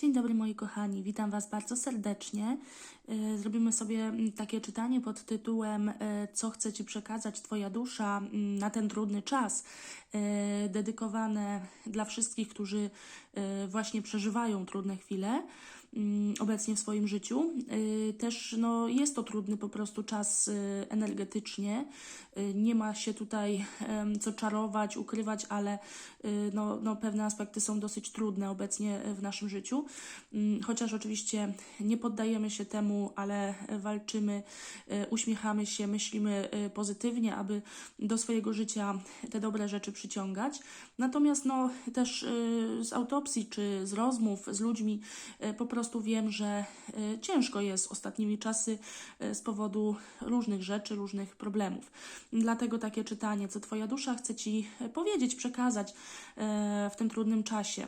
Dzień dobry moi kochani, witam Was bardzo serdecznie. Y, Zrobimy sobie mm, takie czytanie pod tytułem y, Co chce Ci przekazać Twoja dusza mm, na ten trudny czas, y, dedykowane dla wszystkich, którzy właśnie przeżywają trudne chwile obecnie w swoim życiu. Y, Też no, jest to trudny po prostu czas y, energetycznie. Y, Nie ma się tutaj co czarować, ukrywać, ale no, no, pewne aspekty są dosyć trudne obecnie w naszym życiu. Mm, Chociaż oczywiście nie poddajemy się temu, ale walczymy, uśmiechamy się, myślimy pozytywnie, aby do swojego życia te dobre rzeczy przyciągać. Natomiast no, też z autopsji czy z rozmów z ludźmi po prostu wiem, że y, ciężko jest ostatnimi czasy y, z powodu różnych rzeczy, różnych problemów. Dlatego takie czytanie, co Twoja dusza chce Ci y, powiedzieć, przekazać w tym trudnym czasie.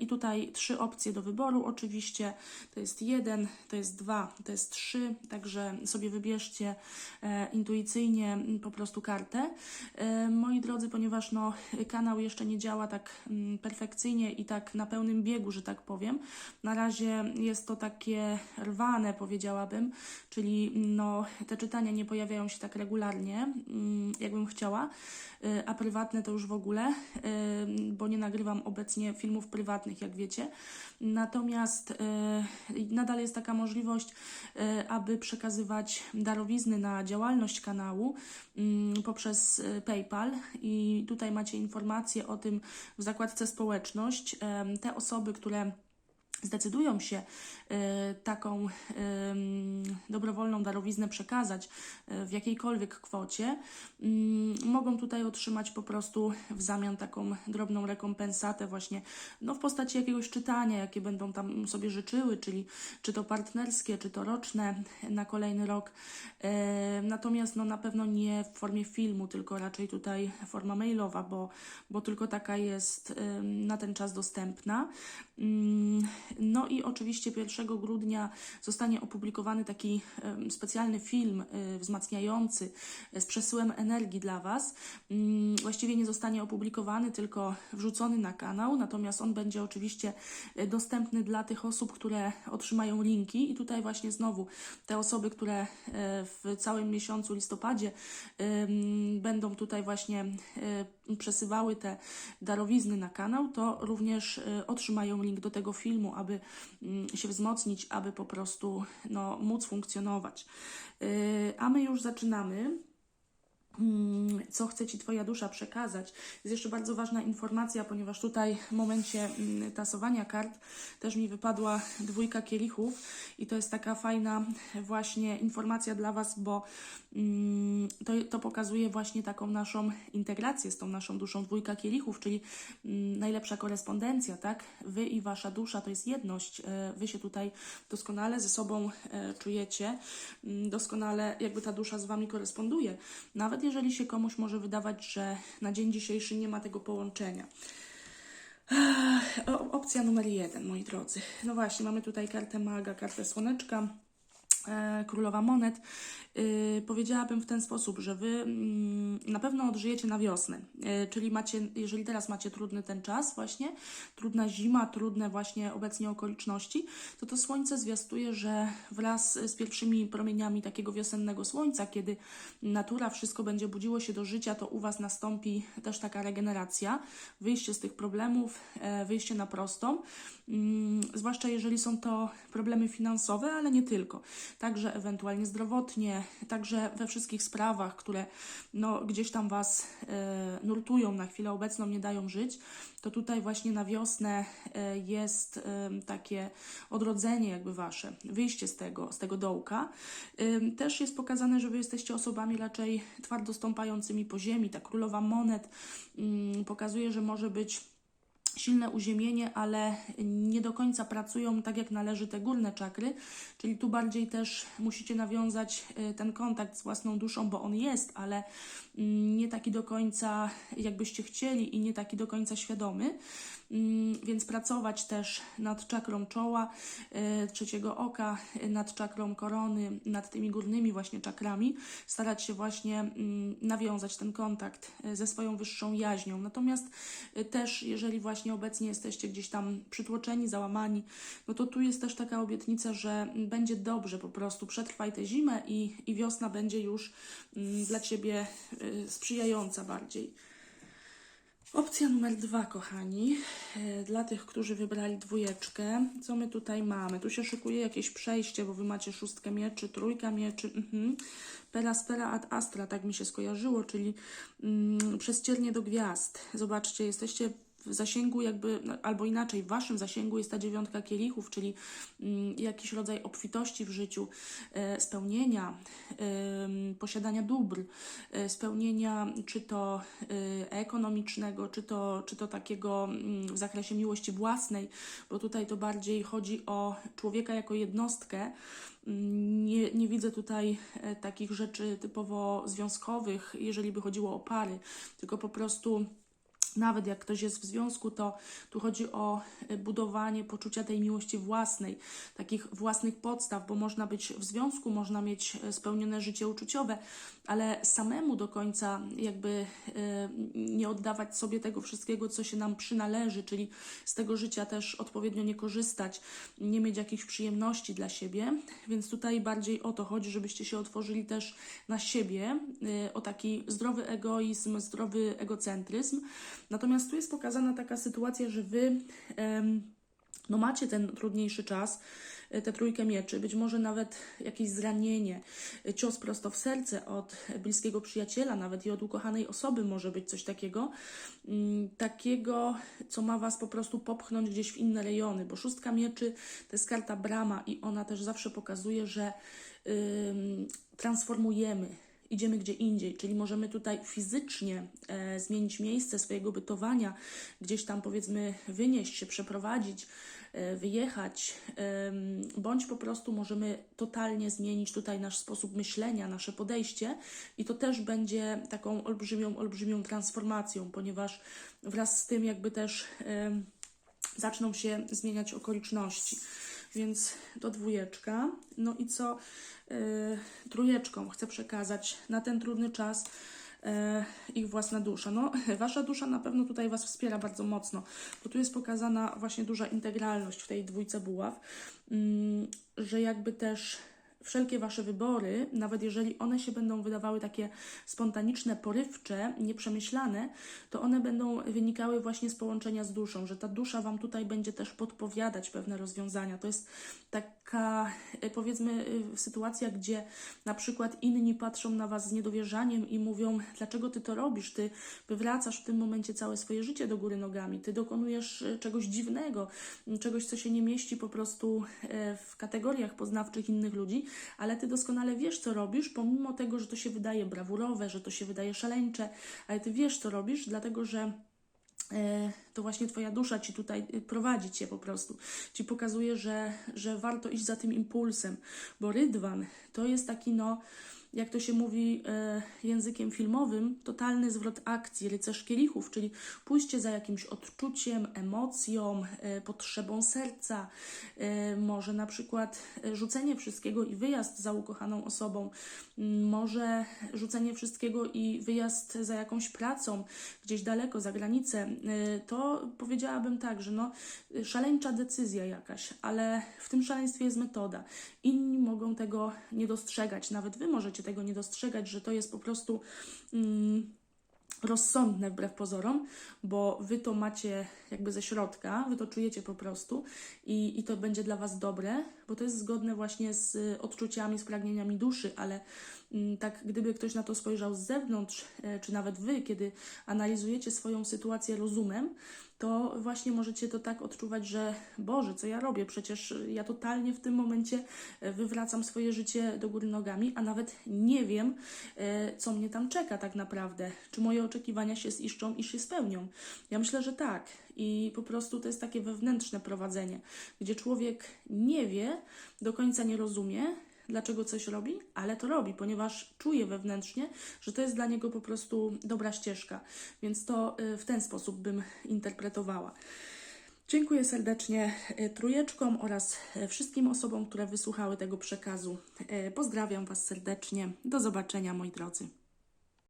I tutaj trzy opcje do wyboru. Oczywiście to jest jeden, to jest dwa, to jest trzy, także sobie wybierzcie e, intuicyjnie m, po prostu kartę. E, Moi drodzy, ponieważ no, kanał jeszcze nie działa tak mm, perfekcyjnie i tak na pełnym biegu, że tak powiem, na razie jest to takie rwane, powiedziałabym, czyli no, te czytania nie pojawiają się tak regularnie, mm, jakbym chciała, e, a prywatne to już w ogóle, e, bo nie nagrywam obecnie filmów prywatnych, jak wiecie. Natomiast e, nadal jest taka możliwość, aby przekazywać darowizny na działalność kanału mm, poprzez PayPal i tutaj macie informacje o tym w zakładce społeczność. Te osoby, które zdecydują się e, taką em, dobrowolną darowiznę przekazać e, w jakiejkolwiek kwocie, mm, mogą tutaj otrzymać po prostu w zamian taką drobną rekompensatę właśnie no, w postaci jakiegoś czytania, jakie będą tam sobie życzyły, czyli czy to partnerskie, czy to roczne na kolejny rok. E, Natomiast no, na pewno nie w formie filmu, tylko raczej tutaj forma mailowa, bo, bo tylko taka jest na ten czas dostępna. No i oczywiście 1 grudnia zostanie opublikowany taki specjalny film e, wzmacniający e, z przesyłem energii dla Was. Mm, Właściwie nie zostanie opublikowany, tylko wrzucony na kanał, natomiast on będzie oczywiście e, dostępny dla tych osób, które otrzymają linki. I tutaj właśnie znowu te osoby, które w całym miesiącu listopadzie będą tutaj właśnie przesywały te darowizny na kanał, to również otrzymają link do tego filmu, aby mm, się wzmocnić, aby po prostu no, móc funkcjonować. E, A my już zaczynamy. Mm, co chce Ci Twoja dusza przekazać. Jest jeszcze bardzo ważna informacja, ponieważ tutaj w momencie mm, tasowania kart też mi wypadła dwójka kielichów i to jest taka fajna właśnie informacja dla Was, bo mm, to, to pokazuje właśnie taką naszą integrację z tą naszą duszą dwójka kielichów, czyli najlepsza korespondencja, tak? Wy i Wasza dusza to jest jedność. E, Wy się tutaj doskonale ze sobą e, czujecie, doskonale jakby ta dusza z Wami koresponduje. Nawet jeżeli się komuś może wydawać, że na dzień dzisiejszy nie ma tego połączenia. Opcja numer jeden, moi drodzy. No właśnie, mamy tutaj kartę maga, kartę słoneczka, królowa monet. Y, powiedziałabym w ten sposób, że wy mm, na pewno odżyjecie na wiosnę. Y, czyli macie, jeżeli teraz macie trudny ten czas, właśnie trudna zima, trudne właśnie obecnie okoliczności, to to słońce zwiastuje, że wraz z pierwszymi promieniami takiego wiosennego słońca, kiedy natura, wszystko będzie budziło się do życia, to u was nastąpi też taka regeneracja, wyjście z tych problemów, e, wyjście na prostą. Mm, Zwłaszcza jeżeli są to problemy finansowe, ale nie tylko. Także ewentualnie zdrowotnie, także we wszystkich sprawach, które no, gdzieś tam Was e, nurtują na chwilę obecną, nie dają żyć, to tutaj właśnie na wiosnę e, jest e, takie odrodzenie jakby Wasze, wyjście z tego, z tego dołka. Też jest pokazane, że Wy jesteście osobami raczej twardo stąpającymi po ziemi. Ta królowa monet mm, pokazuje, że może być silne uziemienie, ale nie do końca pracują tak jak należy te górne czakry, czyli tu bardziej też musicie nawiązać y, ten kontakt z własną duszą, bo on jest, ale mm, nie taki do końca jakbyście chcieli i nie taki do końca świadomy. Mm, Więc pracować też nad czakrą czoła, y, trzeciego oka, y, nad czakrą korony, nad tymi górnymi właśnie czakrami, starać się właśnie mm, nawiązać ten kontakt ze swoją wyższą jaźnią. Natomiast też, jeżeli właśnie właśnie obecnie jesteście gdzieś tam przytłoczeni, załamani, no to tu jest też taka obietnica, że będzie dobrze po prostu. Przetrwaj tę zimę i, i wiosna będzie już mm, dla Ciebie y, sprzyjająca bardziej. Opcja numer dwa, kochani, e, dla tych, którzy wybrali dwójeczkę, co my tutaj mamy? Tu się szykuje jakieś przejście, bo wy macie szóstkę mieczy, trójka mieczy, mhm. pera spera ad astra, tak mi się skojarzyło, czyli mm, przez ciernie do gwiazd. Zobaczcie, jesteście w zasięgu jakby, no, albo inaczej, w waszym zasięgu jest ta dziewiątka kielichów, czyli mm, jakiś rodzaj obfitości w życiu, e, spełnienia, posiadania dóbr, e, spełnienia czy to e, ekonomicznego, czy to, czy to takiego mm, w zakresie miłości własnej, bo tutaj to bardziej chodzi o człowieka jako jednostkę. Nie, nie widzę tutaj takich rzeczy typowo związkowych, jeżeli by chodziło o pary, tylko po prostu nawet jak ktoś jest w związku, to tu chodzi o e, budowanie poczucia tej miłości własnej, takich własnych podstaw, bo można być w związku, można mieć e, spełnione życie uczuciowe, ale samemu do końca jakby e, nie oddawać sobie tego wszystkiego, co się nam przynależy, czyli z tego życia też odpowiednio nie korzystać, nie mieć jakichś przyjemności dla siebie. Więc tutaj bardziej o to chodzi, żebyście się otworzyli też na siebie, o taki zdrowy egoizm, zdrowy egocentryzm. Natomiast tu jest pokazana taka sytuacja, że wy no macie ten trudniejszy czas, e, tę trójkę mieczy, być może nawet jakieś zranienie, e, cios prosto w serce od bliskiego przyjaciela, nawet i od ukochanej osoby może być coś takiego, mm, takiego, co ma Was po prostu popchnąć gdzieś w inne rejony, bo szóstka mieczy to jest karta brama i ona też zawsze pokazuje, że ym, transformujemy, idziemy gdzie indziej, czyli możemy tutaj fizycznie e, zmienić miejsce swojego bytowania, gdzieś tam powiedzmy wynieść się, przeprowadzić, e, wyjechać, em, bądź po prostu możemy totalnie zmienić tutaj nasz sposób myślenia, nasze podejście i to też będzie taką olbrzymią, olbrzymią transformacją, ponieważ wraz z tym jakby też em, zaczną się zmieniać okoliczności. Więc to dwójeczka. No i co y, trójeczką chcę przekazać na ten trudny czas y, ich własna dusza. No, wasza dusza na pewno tutaj was wspiera bardzo mocno, bo tu jest pokazana właśnie duża integralność w tej dwójce buław, mm, że jakby też wszelkie wasze wybory, nawet jeżeli one się będą wydawały takie spontaniczne, porywcze, nieprzemyślane, to one będą wynikały właśnie z połączenia z duszą, że ta dusza wam tutaj będzie też podpowiadać pewne rozwiązania. To jest taka, e, powiedzmy, e, sytuacja, gdzie na przykład inni patrzą na was z niedowierzaniem i mówią, dlaczego ty to robisz? Ty wywracasz w tym momencie całe swoje życie do góry nogami, ty dokonujesz e, czegoś dziwnego, czegoś, co się nie mieści po prostu w kategoriach poznawczych innych ludzi, ale ty doskonale wiesz, co robisz, pomimo tego, że to się wydaje brawurowe, że to się wydaje szaleńcze, ale ty wiesz, co robisz, dlatego że e, to właśnie Twoja dusza Ci tutaj y, prowadzi Cię po prostu. Ci pokazuje, że, że warto iść za tym impulsem, bo rydwan to jest taki, no, jak to się mówi e, językiem filmowym, totalny zwrot akcji, rycerz kielichów, czyli pójście za jakimś odczuciem, emocją, e, potrzebą serca, e, może na przykład e, rzucenie wszystkiego i wyjazd za ukochaną osobą, może rzucenie wszystkiego i wyjazd za jakąś pracą gdzieś daleko, za granicę. E, To powiedziałabym tak, że no, szaleńcza decyzja jakaś, ale w tym szaleństwie jest metoda. Inni mogą tego nie dostrzegać, nawet wy możecie tego nie dostrzegać, że to jest po prostu. Mm, rozsądne wbrew pozorom, bo wy to macie jakby ze środka, wy to czujecie po prostu i, i to będzie dla was dobre, bo to jest zgodne właśnie z y, odczuciami, z pragnieniami duszy, ale mm, tak gdyby ktoś na to spojrzał z zewnątrz, e, czy nawet wy, kiedy analizujecie swoją sytuację rozumem, to właśnie możecie to tak odczuwać, że Boże, co ja robię? Przecież ja totalnie w tym momencie e, wywracam swoje życie do góry nogami, a nawet nie wiem, e, co mnie tam czeka tak naprawdę. Czy moje oczekiwania się ziszczą i się spełnią? Ja myślę, że tak. I po prostu to jest takie wewnętrzne prowadzenie, gdzie człowiek nie wie, do końca nie rozumie, dlaczego coś robi, ale to robi, ponieważ czuje wewnętrznie, że to jest dla niego po prostu dobra ścieżka. Więc to y, w ten sposób bym interpretowała. Dziękuję serdecznie y, trójeczkom oraz y, wszystkim osobom, które wysłuchały tego przekazu. Pozdrawiam Was serdecznie. Do zobaczenia, moi drodzy.